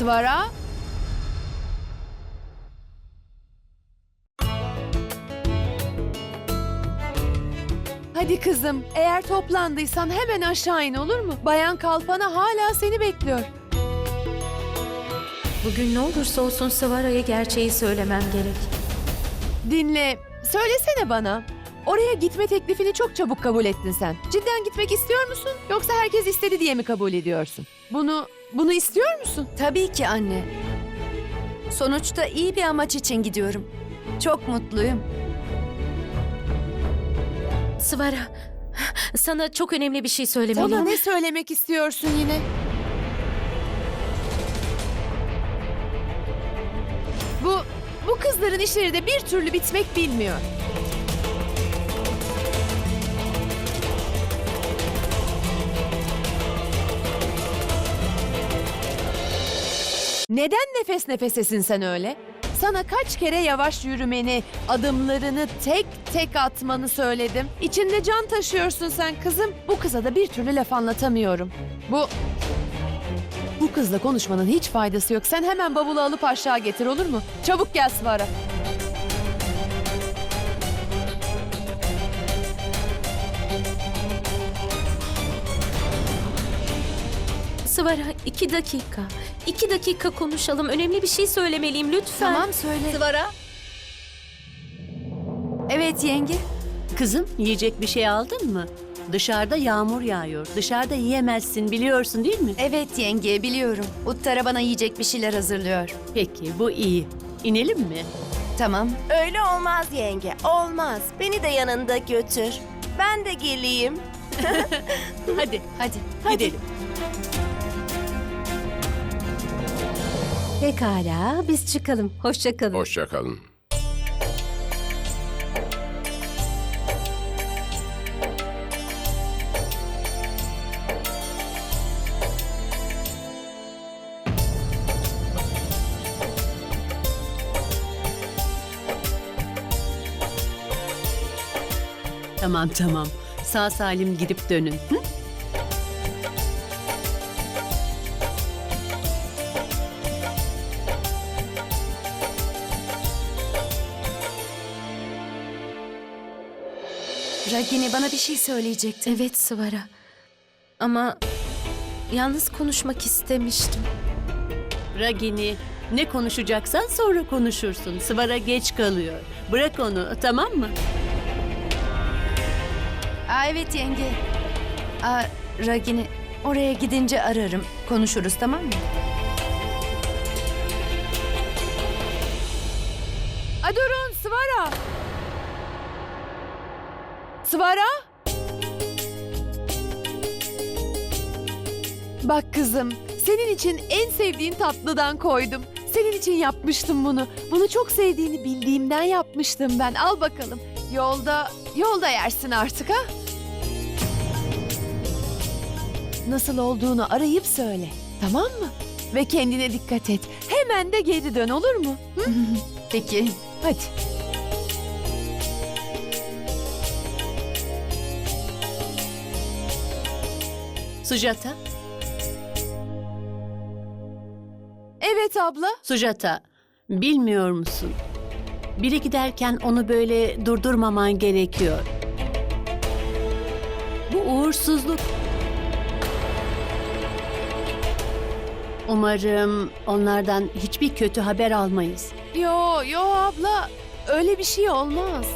Svara? Hadi kızım, eğer toplandıysan hemen aşağı in olur mu? Bayan Kalpana hala seni bekliyor. Bugün ne olursa olsun Sıvara'ya gerçeği söylemem gerek. Dinle, söylesene bana. Oraya gitme teklifini çok çabuk kabul ettin sen. Cidden gitmek istiyor musun? Yoksa herkes istedi diye mi kabul ediyorsun? Bunu, bunu istiyor musun? Tabii ki anne. Sonuçta iyi bir amaç için gidiyorum. Çok mutluyum. Sıvara, sana çok önemli bir şey söylemeliyim. Bana ne söylemek istiyorsun yine? Bu, bu kızların işleri de bir türlü bitmek bilmiyor. Neden nefes nefesesin sen öyle? Sana kaç kere yavaş yürümeni, adımlarını tek tek atmanı söyledim. İçinde can taşıyorsun sen kızım. Bu kıza da bir türlü laf anlatamıyorum. Bu... Bu kızla konuşmanın hiç faydası yok. Sen hemen bavulu alıp aşağı getir olur mu? Çabuk gel Svara. Sıvara, iki dakika. İki dakika konuşalım. Önemli bir şey söylemeliyim lütfen. Tamam söyle. Sıvara, Evet yenge. kızım yiyecek bir şey aldın mı? Dışarıda yağmur yağıyor. Dışarıda yiyemezsin biliyorsun değil mi? Evet yenge biliyorum. Uttara bana yiyecek bir şeyler hazırlıyor. Peki bu iyi. İnelim mi? Tamam. Öyle olmaz yenge, olmaz. Beni de yanında götür. Ben de geleyim. Hadi Hadi. gidelim. Pekala, biz çıkalım. Hoşça kalın. Hoşçakalın. Tamam tamam. Sağ salim gidip dönün. Hı? Ragini bana bir şey söyleyecektin. Evet Sıvara. Ama yalnız konuşmak istemiştim. Ragini ne konuşacaksan sonra konuşursun. Sıvara geç kalıyor. Bırak onu tamam mı? Aa, evet yenge. Aa, Ragini oraya gidince ararım. Konuşuruz tamam mı? Durun Svara. Svara? Bak kızım, senin için en sevdiğin tatlıdan koydum. Senin için yapmıştım bunu. Bunu çok sevdiğini bildiğimden yapmıştım ben. Al bakalım. Yolda, yolda yersin artık ha? Nasıl olduğunu arayıp söyle. Tamam mı? Ve kendine dikkat et. Hemen de geri dön olur mu? Hı? Peki. Hadi. Sujata, Evet abla. Sujata. Bilmiyor musun? Biri giderken onu böyle durdurmaman gerekiyor. Bu uğursuzluk. Umarım onlardan hiçbir kötü haber almayız. Yo yo abla öyle bir şey olmaz.